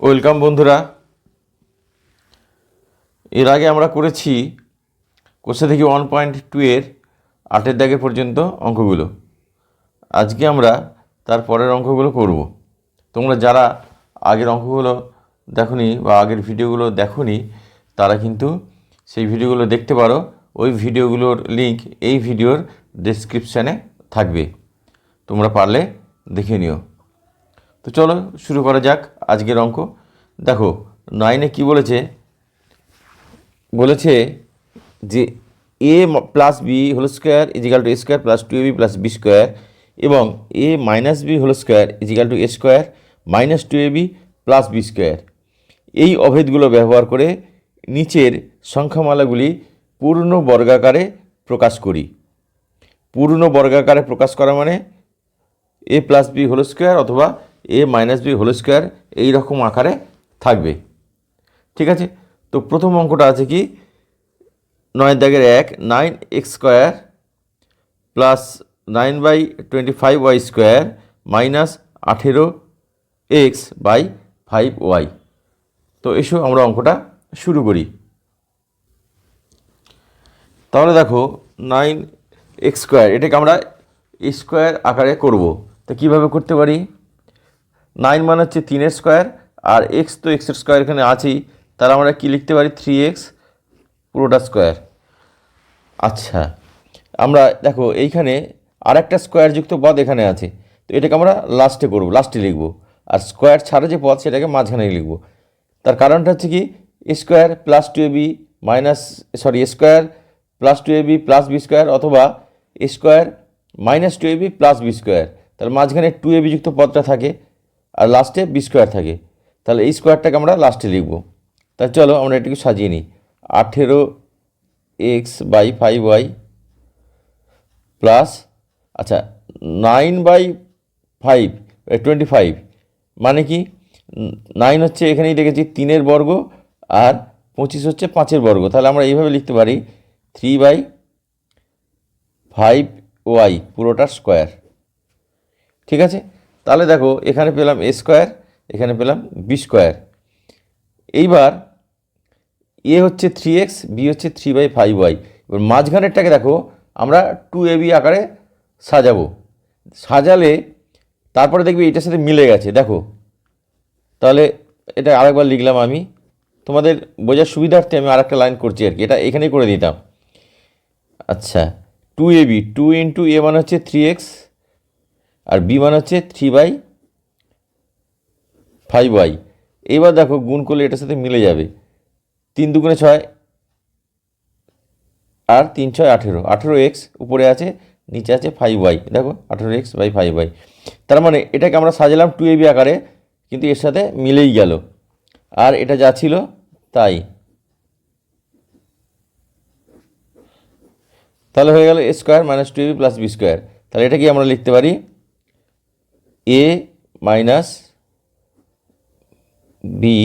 Welcome বন্ধুরা। এর আগে আমরা করেছি কোষে থেকে ওয়ান পয়েন্ট টু এর আটের দাগে পর্যন্ত অঙ্কগুলো। আজকে আমরা তার পরের অঙ্কগুলো করব। তোমরা যারা আগের অঙ্কগুলো দেখনি বা আগের ভিডিওগুলো দেখনি, তারা কিন্তু সেই ভিডিওগুলো দেখতে পারো। ওই ভিডিওগুলোর লিংক এই ভিডিওর ডেসক্রিপশানে থাকবে। তোমরা পারলে দেখে নিও। তো চলো শুরু করা যাক আজকের অঙ্ক। দেখো নাইনে কি বলেছে? বলেছে যে A plus B whole square equal to A square plus two A B plus B square এবং A minus B whole square equal to A square minus two A B plus B square এই অভেদগুলো ব্যবহার করে নিচের সংখ্যামালাগুলি পূর্ণ বর্গাকারে প্রকাশ করি। পূর্ণ বর্গাকারে প্রকাশ করা মানে A plus B whole square অথবা A minus B whole square এই রকম আকারে থাকবে। ঠিক আছে? তো প্রথম অঙ্কটা আছে কি? নয় দাগের এক nine X square plus nine by twenty five Y square minus আঠেরো এক্স বাই ফাইভ ওয়াই তো এসো আমরা অঙ্কটা শুরু করি। তাহলে দেখো নাইন এক্স স্কোয়ার এটাকে আমরা স্কোয়ার আকারে করব। তো কীভাবে করতে পারি? নাইন মানে হচ্ছে তিনের স্কোয়ার, আর এক্স তো এক্সের স্কোয়ার এখানে আছেই। তাহলে আমরা কী লিখতে পারি? থ্রি এক্স পুরোটা স্কোয়ার। আচ্ছা আমরা দেখো এইখানে আর একটা স্কোয়ার যুক্ত পদ এখানে আছে। তো এটাকে আমরা লাস্টে করব লাস্টে লিখব। আর স্কোয়ার ছাড়া যে পদ, সেটাকে মাঝখানে লিখব। তার কারণটা হচ্ছে কি? Square plus two A B minus sorry square plus two A B plus B square অথবা square minus two A B plus B square. তাহলে মাঝখানে টু এ বি যুক্ত পদটা থাকে। আর লাস্টে বি স্কোয়ার থাকে। তাহলে এই স্কোয়ারটাকে আমরা লাস্টে লিখব। তাহলে চলো আমরা এটাকে সাজিয়ে নিই। আঠেরো X by five Y plus আচ্ছা nine by five twenty five মানে কি? নাইন হচ্ছে এখানেই লিখেছি তিনের বর্গ আর পঁচিশ হচ্ছে পাঁচের বর্গ। তাহলে আমরা এইভাবে লিখতে পারি থ্রি বাই ফাইভ ওয়াই পুরোটার স্কোয়ার ঠিক আছে? তাহলে দেখো, এখানে পেলাম এ স্কোয়ার এখানে পেলাম বি স্কোয়ার এইবার এ হচ্ছে থ্রি এক্স বি হচ্ছে থ্রি বাই ফাইভ ওয়াই এবার মাঝখানেরটাকে দেখো, আমরা টু এ বি আকারে সাজাবো। সাজালে তারপরে দেখবি এটার সাথে মিলে গেছে, দেখো। তাহলে এটা আরেকবার লিখলাম আমি। তোমাদের বোঝার সুবিধার্থে আমি আরেকটা লাইন করছি আর কি, এটা এখানেই করে দিতাম। আচ্ছা two A B two into A মানে হচ্ছে থ্রি এক্স আর বি মানে হচ্ছে থ্রি বাই ফাইভ ওয়াই এবার দেখো গুণ করলে এটার সাথে মিলে যাবে। তিন দুগুণে ছয় আর তিন ছয় আঠেরো। আঠেরো এক্স উপরে আছে, নিচে আছে ফাইভ ওয়াই দেখো, আঠেরো এক্স বাই ফাইভ ওয়াই তার মানে এটাকে আমরা সাজালাম টু এবি আকারে, কিন্তু এর সাথে মিলেই গেল। আর এটা যা ছিল, তাই। তাহলে হয়ে গেল A square minus two AB plus B square তাহলে এটা কি আমরা লিখতে পারি A minus B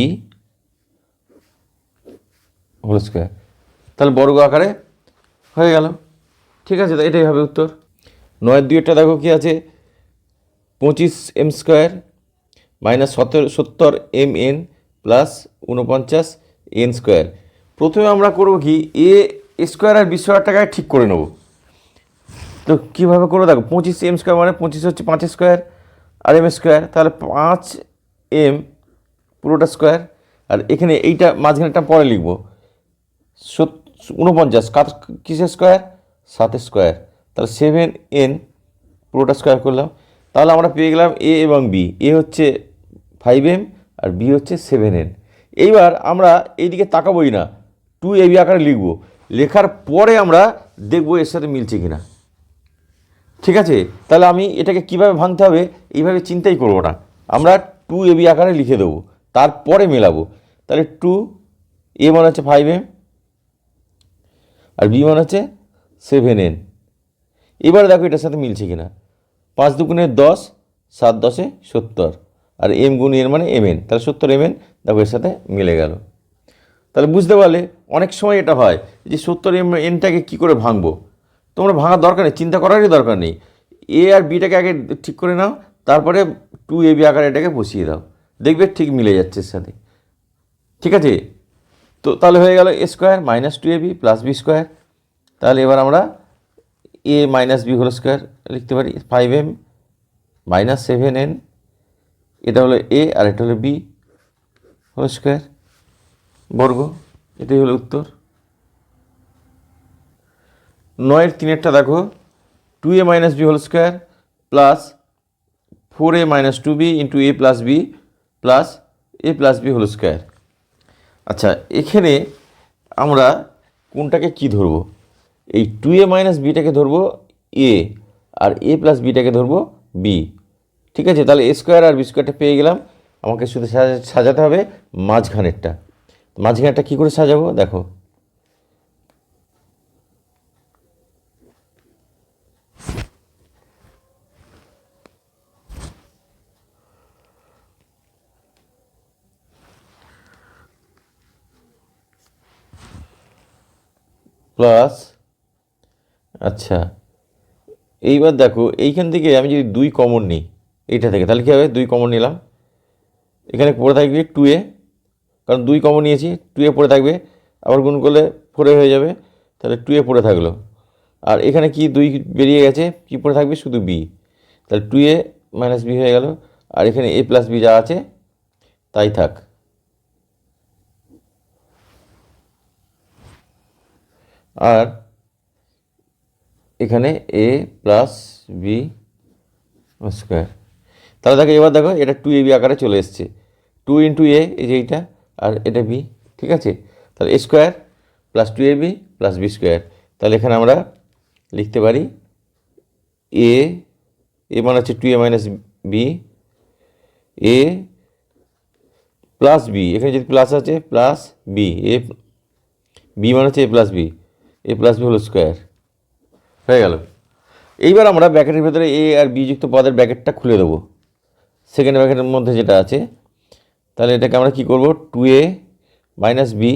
whole square তাহলে বর্গ আকারে হয়ে গেল। ঠিক আছে, এটাই হবে উত্তর। নয়ের দুইটা দেখো কি আছে। পঁচিশ এম স্কোয়ার মাইনাস সতেরো সত্তর এম এন প্লাস উনপঞ্চাশ এন স্কোয়ার প্রথমে আমরা করব কি এ স্কোয়ার আর বি স্কোয়ারটাকে ঠিক করে নেব। তো কীভাবে করব দেখো, পঁচিশ এম স্কোয়ার মানে পঁচিশ হচ্ছে পাঁচ স্কোয়ার আর এম স্কোয়ার তাহলে পাঁচ এম পুরোটা স্কোয়ার আর এখানে এইটা মাঝখানেটা পরে লিখব। উনপঞ্চাশ কাত কিসের স্কোয়ার সাতের স্কোয়ার তাহলে সেভেন এন পুরোটা স্কোয়ার করলাম। তাহলে আমরা পেয়ে গেলাম এ এবং বি এ হচ্ছে ফাইভ এম আর বি হচ্ছে সেভেন এন এইবার আমরা এইদিকে তাকাবোই না। টু এ বি আকারে লিখব। লেখার পরে আমরা দেখব এর সাথে মিলছে কিনা। ঠিক আছে? তাহলে আমি এটাকে কীভাবে ভাঙতে হবে, এইভাবে চিন্তাই করব না। আমরা টু এ বি আকারে লিখে দেবো, তারপরে মেলাবো। তাহলে টু এ মানে হচ্ছে ফাইভ এম আর বি মানে হচ্ছে সেভেন এন এবারে দেখো এটার সাথে মিলছে কিনা। পাঁচ দুগুণের দশ, সাত দশে সত্তর, আর এম গুণ এর মানে এম এন তাহলে সত্তর এম এন দেখো এর সাথে মিলে গেল। তাহলে বুঝতে পারলে অনেক সময় এটা হয় যে সত্তর এম এনটাকে কী করে ভাঙবো? তোমরা ভাঙার দরকার নেই, চিন্তা করারই দরকার নেই। এ আর বিটাকে আগে ঠিক করে নাও, তারপরে টু এ বি আকারে এটাকে বসিয়ে দাও। দেখবে ঠিক মিলে যাচ্ছে এর সাথে। ঠিক আছে? তো তাহলে হয়ে গেল A square minus two A B plus B square তাহলে এবার আমরা A minus B whole square লিখতে পারি five M minus seven N এটা হলো এ আর এটা হলো বি হোল স্কোয়ার বর্গ, এটাই হলো উত্তর। নয়ের তিনেরটা দেখো। Two A minus B whole square plus four A minus two B into A plus B plus A plus B whole square আচ্ছা এখানে আমরা কোনটাকে কি ধরবো? এই টু এ মাইনাস বিটাকে ধরবো এ আর এ প্লাস বিটাকে ধরবো বি ঠিক আছে, তাহলে এ স্কোয়ার আর বি স্কোয়ারটা পেয়ে গেলাম। আমাকে শুধু সাজা- সাজাতে হবে মাঝখানেরটা। মাঝখানেরটা কী করে সাজাবো? দেখো। প্লাস আচ্ছা। এইবার দেখো, এইখান থেকে আমি যদি দুই কমন নিই, এইটা থেকে, তাহলে কী হবে? দুই কমন নিলাম। এখানে পড়ে থাকবে টু এ কারণ দুই কমন নিয়েছি টু এ পড়ে থাকবে, আবার গুণ করলে ফোরে হয়ে যাবে, তাহলে টু এ পড়ে থাকল। আর এখানে কি দুই বেরিয়ে গেছে? কি পড়ে থাকবে? শুধু বি তাহলে টু এ মাইনাস বি হয়ে গেল। আর এখানে এ প্লাস বি যা আছে, তাই থাক। আর এখানে এ প্লাস বি স্কোয়ার তাহলে দেখো, এবার দেখো, এটা টু এ বি আকারে চলে এসছে। টু ইন্টু এ এই যে এইটা, আর এটা বি ঠিক আছে? তাহলে A square plus two A B plus B square তাহলে এখানে আমরা লিখতে পারি এ এ মানে হচ্ছে two A minus B A plus B এখানে যদি প্লাস আছে প্লাস বি এ বি মানে হচ্ছে A plus B A plus B whole square হয়ে গেল। এইবার আমরা ব্র্যাকেটের ভেতরে এ আর বি যুক্ত পদের ব্র্যাকেটটা খুলে দেবো। সেকেন্ড ব্র্যাকেটের মধ্যে যেটা আছে, তাহলে এটাকে আমরা কি করব? Two A minus B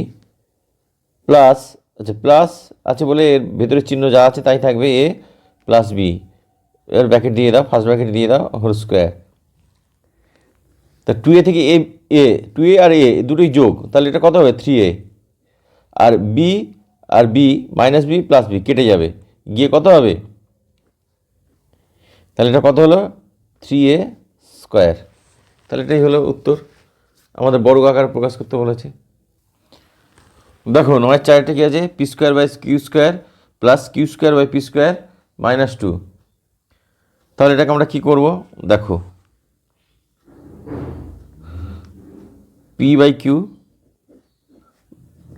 plus আচ্ছা প্লাস আছে বলে এর ভেতরে চিহ্ন যা আছে তাই থাকবে এ প্লাস বি এর ব্র্যাকেট দিয়ে দাও ফার্স্ট ব্র্যাকেট দিয়ে দাও হোল স্কোয়ার তা টু এ থেকে এ এ টু এ আর এ দুটোই যোগ, তাহলে এটা কত হবে? থ্রি এ আর বি আর B minus B plus B কেটে যাবে। গিয়ে কত হবে? তাহলে এটা কত হলো? থ্রি এ স্কোয়ার তাহলে এটাই হলো উত্তর। আমাদের বড় আকার প্রকাশ করতে বলেছে। দেখো নয় চারটে কি আছে? P square by Q square plus Q square by P square minus two তাহলে এটাকে আমরা কী করব? দেখো। পি বাই কিউ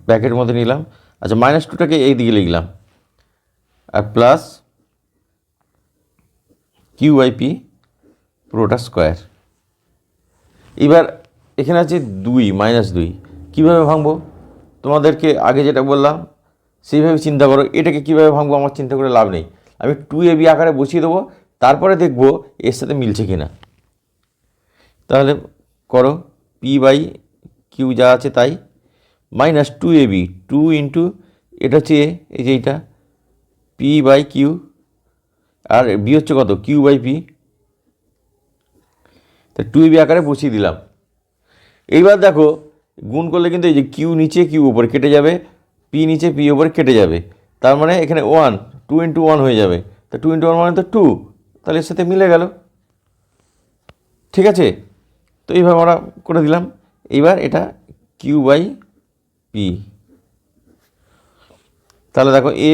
ব্র্যাকেটের মধ্যে নিলাম। আচ্ছা মাইনাস টুটাকে এই দিকে লিখলাম। আর প্লাস কিউ বাই পি পুরোটা স্কোয়ার এবার এখানে আছে দুই মাইনাস দুই। কীভাবে ভাঙবো? তোমাদেরকে আগে যেটা বললাম, সেইভাবে চিন্তা করো। এটাকে কীভাবে ভাঙবো আমার চিন্তা করে লাভ নেই। আমি টু এ বি আকারে বসিয়ে দেবো, তারপরে দেখব এর সাথে মিলছে কি না তাহলে করো পি বাই কিউ যা আছে তাই। Minus two a b, two into, এটা হচ্ছে এই যে এইটা পি বাই কিউ আর বি হচ্ছে কত? কিউ বাই পি তা টু বি আকারে বসিয়ে দিলাম। এইবার দেখো, গুণ করলে কিন্তু এই যে কিউ নিচে কিউ উপরে কেটে যাবে পি নিচে পি উপরে কেটে যাবে। তার মানে এখানে ওয়ান টু ইন্টু ওয়ান হয়ে যাবে। তা টু ইন্টু ওয়ান মানে তো টু তাহলে এর সাথে মিলে গেল। ঠিক আছে? তো এইভাবে আমরা করে দিলাম। এইবার এটা কিউ বাই পি তাহলে দেখো a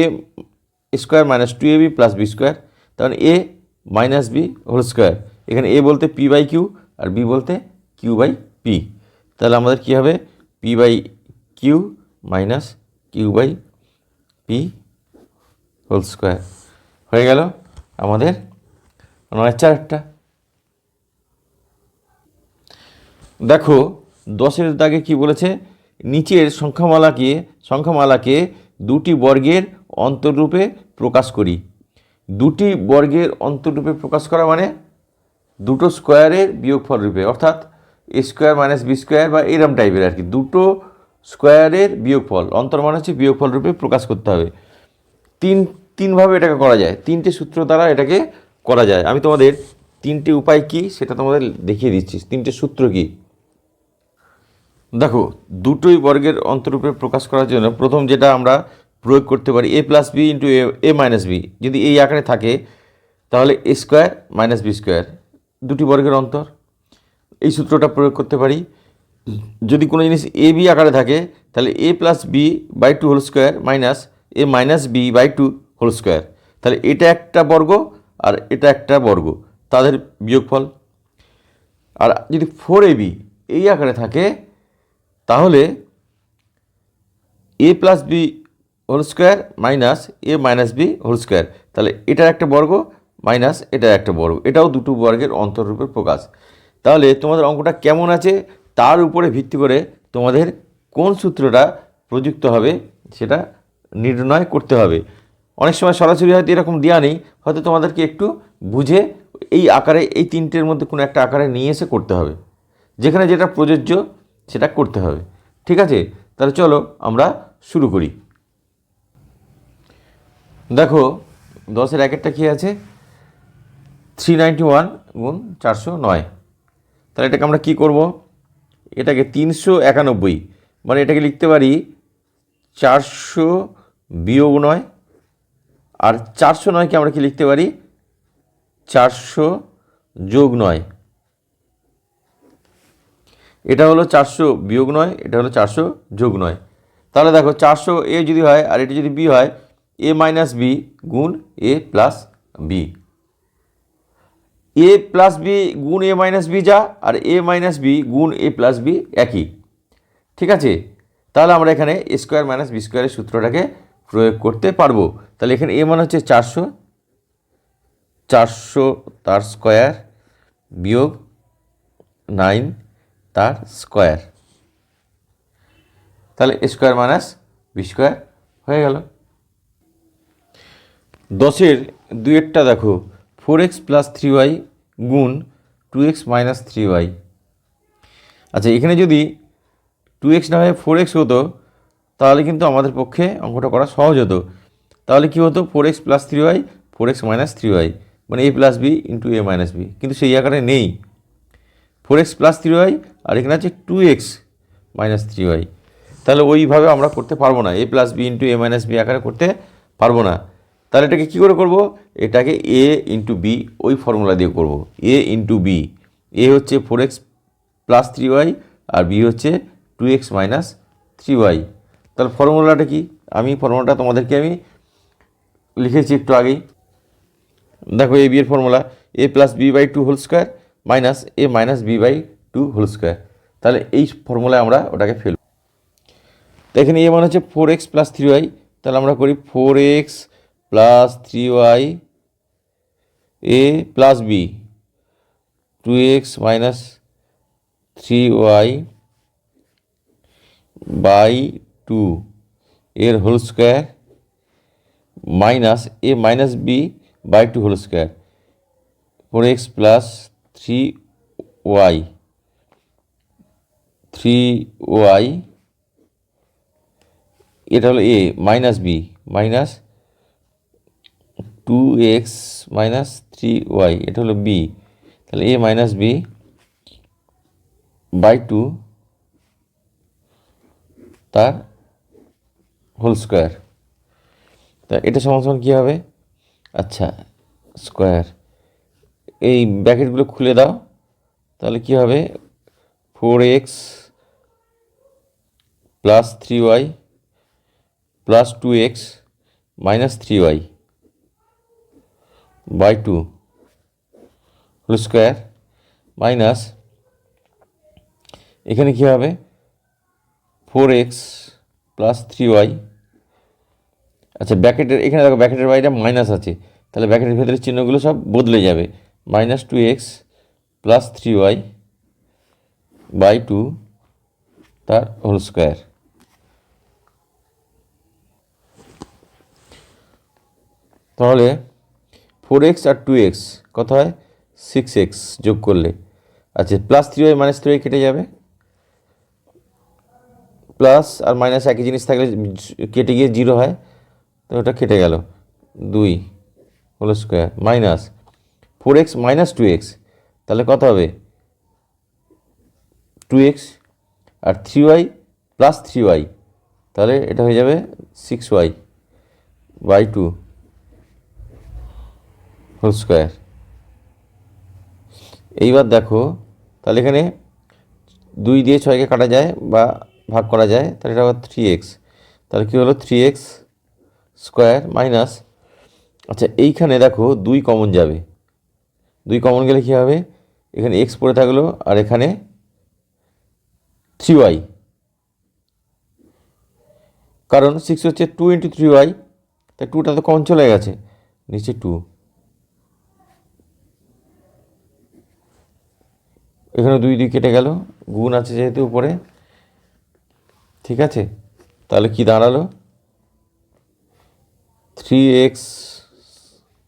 square minus two a b plus b square তাহলে a minus b whole square এখানে এ বলতে পি বাই কিউ আর বি বলতে কিউ বাই পি তাহলে আমাদের কী হবে? P by q minus q by p whole square হয়ে গেল আমাদের নয় চারটা। দেখো, দশের দাগে কি বলেছে? নিচের সংখ্যামালাকে সংখ্যামালাকে দুটি বর্গের অন্তরূপে প্রকাশ করি। দুটি বর্গের অন্তরূপে প্রকাশ করা মানে দুটো স্কোয়ারের বিয়োগফল রূপে, অর্থাৎ a square minus b square বা এরম টাইপের আর কি দুটো স্কোয়ারের বিয়োগফল, অন্তর মানে হচ্ছে বিয়োগফল রূপে প্রকাশ করতে হবে। তিন, তিনভাবে এটাকে করা যায়। তিনটে সূত্র দ্বারা এটাকে করা যায়। আমি তোমাদের তিনটে উপায় কি সেটা তোমাদের দেখিয়ে দিচ্ছি। তিনটে সূত্র কি? দেখো, দুটোই বর্গের অন্তরূপে প্রকাশ করার জন্য প্রথম যেটা আমরা প্রয়োগ করতে পারি a plus b into a minus b যদি এই আকারে থাকে, তাহলে a square minus b square দুটি বর্গের অন্তর। এই সূত্রটা প্রয়োগ করতে পারি। যদি কোনো জিনিস এ বি আকারে থাকে, তাহলে a plus b by two whole square minus a minus b by two whole square তাহলে এটা একটা বর্গ আর এটা একটা বর্গ। তাদের বিয়োগফল। আর যদি ফোর এ বি এই আকারে থাকে তাহলে a plus b whole square minus a minus b whole square তাহলে এটার একটা বর্গ মাইনাস এটার একটা বর্গ। এটাও দুটো বর্গের অন্তরূপের প্রকাশ। তাহলে তোমাদের অঙ্কটা কেমন আছে তার উপরে ভিত্তি করে তোমাদের কোন সূত্রটা প্রযুক্ত হবে সেটা নির্ণয় করতে হবে। অনেক সময় সরাসরি হয়তো এরকম দেওয়া নেই, হয়তো তোমাদেরকে একটু বুঝে এই আকারে, এই তিনটের মধ্যে কোনো একটা আকারে নিয়ে এসে করতে হবে। যেখানে যেটা প্রযোজ্য সেটা করতে হবে। ঠিক আছে? তাহলে চলো আমরা শুরু করি। দেখো, দশের একেরটা কী আছে? থ্রি নাইনটি ওয়ান গুণ চারশো নয়। তাহলে এটাকে আমরা কী করব? এটাকে তিনশো একানব্বই। মানে এটাকে লিখতে পারি চারশো বিয়োগ নয়। আর চারশো নয়কে আমরা কি লিখতে পারি? চারশো যোগ নয়। এটা হলো চারশো বিয়োগ নয়, এটা হলো চারশো যোগ নয়। তাহলে দেখো চারশো এ যদি হয় আর এটি যদি বি হয়, এ মাইনাস বি গুণ a plus b. A plus b গুণ এ মাইনাস বি যা আর এ মাইনাস বি গুণ এ প্লাস বি একই। ঠিক আছে? তাহলে আমরা এখানে এ স্কোয়ার মাইনাস বি স্কোয়ারের সূত্রটাকে প্রয়োগ করতে পারব। তাহলে এখানে এ মানে হচ্ছে চারশো। চারশো তার স্কোয়ার বিয়োগ নাইন তার স্কোয়ার। তাহলে স্কোয়ার মাইনাস বি স্কোয়ার হয়ে গেল। দশের দুয়েরটা দেখো four x plus three y গুণ two x minus three y আচ্ছা এখানে যদি টু এক্স না হয়ে ফোর এক্স হতো, তাহলে কিন্তু আমাদের পক্ষে অঙ্কটা করা সহজ হতো। তাহলে কী হতো? Four x plus three y four x minus three y মানে a plus b into a minus b কিন্তু সেই আকারে নেই। Four x plus three y আর এখানে আছে two x minus three y তাহলে ওইভাবে আমরা করতে পারব না। A plus b into a minus b আকারে করতে পারব না। তাহলে এটাকে কী করে করব? এটাকে এ ইন্টু বি ওই ফর্মুলা দিয়ে করব। এ ইন্টু বি এ হচ্ছে four x plus three y আর বি হচ্ছে two x minus three y তাহলে ফর্মুলাটা কি? আমি ফর্মুলাটা তোমাদেরকে আমি লিখেছি একটু আগেই। দেখো এ বি এর formula a plus b by two whole square minus a minus b by two whole square তাহলে এই ফর্মুলায় আমরা ওটাকে ফেলব তো এখানে এ মানে হচ্ছে four x plus three y তাহলে আমরা করি four x plus three y a plus b two x minus three y by two এর whole square minus a minus b by two whole square four x plus three y three y এটা হলো a minus b minus two x minus three y এটা হলো B তাহলে a minus b by two তার whole square তা এটা সমান সমান কী হবে? আচ্ছা স্কোয়ার এই ব্র্যাকেটগুলো খুলে দাও, তাহলে কী হবে? Four x plus three y plus two x minus three y by two whole square minus এখানে কী হবে? Four x plus three y আচ্ছা ব্যাকেটের এখানে দেখো ব্যাকেটের বাইরে মাইনাস আছে, তাহলে ব্যাকেটের ভেতরের চিহ্নগুলো সব বদলে যাবে। Minus two x plus three y by two তার হোল স্কোয়ার তাহলে ফোর এক্স আর টু এক্স কত হয়? সিক্স এক্স যোগ করলে। আচ্ছা plus three y minus three y কেটে যাবে। প্লাস আর মাইনাস একই জিনিস থাকলে কেটে গিয়ে জিরো হয়, তো ওটা কেটে গেল। দুই whole square minus four x minus two x তাহলে কত হবে? টু এক্স আর three y plus three y তাহলে এটা হয়ে যাবে six y by two whole square এইবার দেখো, তাহলে এখানে দুই দিয়ে ছয়কে কাটা যায় বা ভাগ করা যায়, তাহলে এটা আবার থ্রি এক্স তাহলে কী হলো? থ্রি এক্স স্কোয়ার মাইনাস আচ্ছা এইখানে দেখো দুই কমন যাবে। দুই কমন গেলে কী হবে। এখানে এক্স পড়ে থাকল আর এখানে থ্রি ওয়াই কারণ সিক্স হচ্ছে টু ইন্টু থ্রি ওয়াই তাই টুটা তো কমন চলে গেছে। নিচে টু এখানে দুই দুই কেটে গেল, গুণ আছে যেহেতু উপরে। ঠিক আছে? তাহলে কি দাঁড়াল? থ্রি এক্স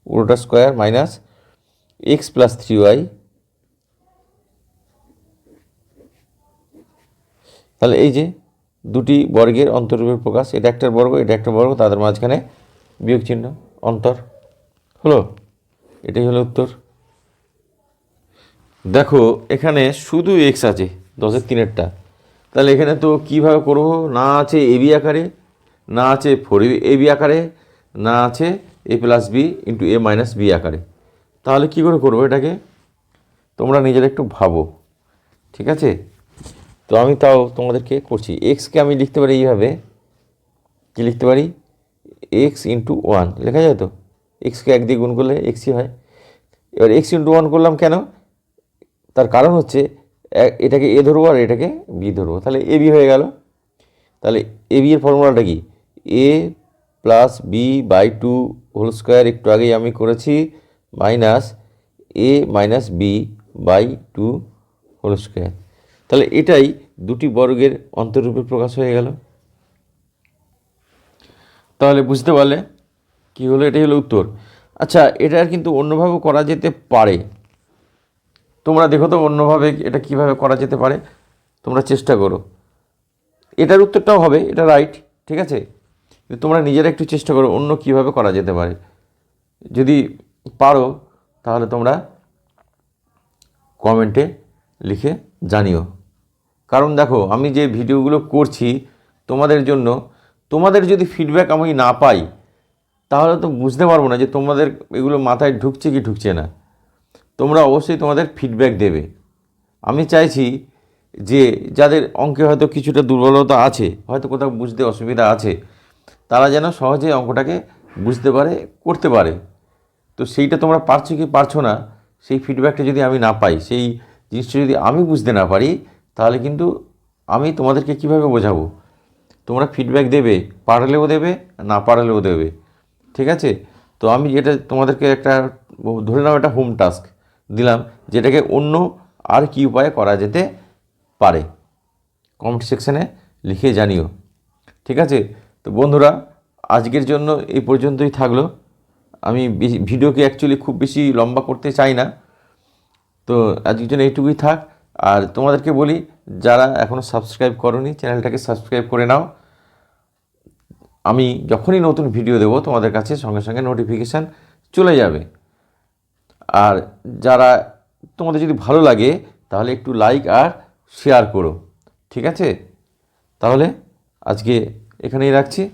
পুরোটা square minus x plus three y তাহলে এই যে দুটি বর্গের অন্তরূপের প্রকাশ, এটা একটা বর্গ, এটা একটা বর্গ, তাদের মাঝখানে বিয়োগ চিহ্ন, অন্তর, হলো? এটাই হলো উত্তর। দেখো, এখানে শুধু এক্স আছে, দশের তিনেরটা। তাহলে এখানে তো কীভাবে করব? না আছে এবি আকারে, না আছে ফোর এবি আকারে, না আছে a plus b into a minus b আকারে। তাহলে কী করে করব এটাকে? তোমরা নিজেরা একটু ভাবো, ঠিক আছে? তো আমি তাও তোমাদেরকে করছি। এক্সকে আমি লিখতে পারি এইভাবে। কী লিখতে পারি? এক্স ইন্টু ওয়ান লেখা যায় তো? এক্সকে এক দিয়ে গুণ করলে এক্সই হয়। এবার এক্স ইন্টু ওয়ান করলাম কেন? তার কারণ হচ্ছে এটাকে এ ধরবো আর এটাকে বি ধরবো। তাহলে এ বি হয়ে গেল। তাহলে এ বি এর ফর্মুলাটা কি? A plus b by two whole square একটু আগেই আমি করেছি। Minus a minus b by two whole square. তাহলে এটাই দুটি বর্গের অন্তরূপে প্রকাশ হয়ে গেল। তাহলে বুঝতে পারলে কি হলো, এটাই হলো উত্তর। আচ্ছা এটার কিন্তু অন্যভাবেও করা যেতে পারে। তোমরা দেখো তো অন্যভাবে এটা কীভাবে করা যেতে পারে। তোমরা চেষ্টা করো। এটার উত্তরটাও হবে, এটা রাইট, ঠিক আছে? তোমরা নিজেরা একটু চেষ্টা করো অন্য কীভাবে করা যেতে পারে। যদি পারো, তাহলে তোমরা কমেন্টে লিখে জানিও। কারণ দেখো, আমি যে ভিডিওগুলো করছি তোমাদের জন্য, তোমাদের যদি ফিডব্যাক আমি না পাই, তাহলে তো বুঝতে পারব না যে তোমাদের এগুলো মাথায় ঢুকছে কি ঢুকছে না। তোমরা অবশ্যই তোমাদের ফিডব্যাক দেবে। আমি চাইছি যে যাদের অঙ্কে হয়তো কিছুটা দুর্বলতা আছে, হয়তো কোথাও বুঝতে অসুবিধা আছে, তারা যেন সহজে অঙ্কটাকে বুঝতে পারে, করতে পারে। তো সেইটা তোমরা পারছ কি পারছ না, সেই ফিডব্যাকটা যদি আমি না পাই, সেই জিনিসটা যদি আমি বুঝতে না পারি, তাহলে কিন্তু আমি তোমাদেরকে কীভাবে বোঝাবো? তোমরা ফিডব্যাক দেবে, পারলেও দেবে, না পারলেও দেবে, ঠিক আছে? তো আমি যেটা তোমাদেরকে একটা ধরে নাও একটা হোম টাস্ক দিলাম, যেটাকে অন্য আর কি উপায়ে করা যেতে পারে। কমেন্ট সেকশানে লিখে জানিও, ঠিক আছে? তো বন্ধুরা, আজকের জন্য এই পর্যন্তই থাকল। আমি ভিডিওকে অ্যাকচুয়ালি খুব বেশি লম্বা করতে চাই না। তো আজকের জন্য এইটুকুই থাক। আর তোমাদেরকে বলি, যারা এখনও সাবস্ক্রাইব করনি, চ্যানেলটাকে সাবস্ক্রাইব করে নাও। আমি যখনই নতুন ভিডিও দেবো, তোমাদের কাছে সঙ্গে সঙ্গে নোটিফিকেশান চলে যাবে। আর যারা তোমাদের যদি ভালো লাগে, তাহলে একটু লাইক আর শেয়ার করো। ঠিক আছে? তাহলে আজকে এখানেই রাখছি।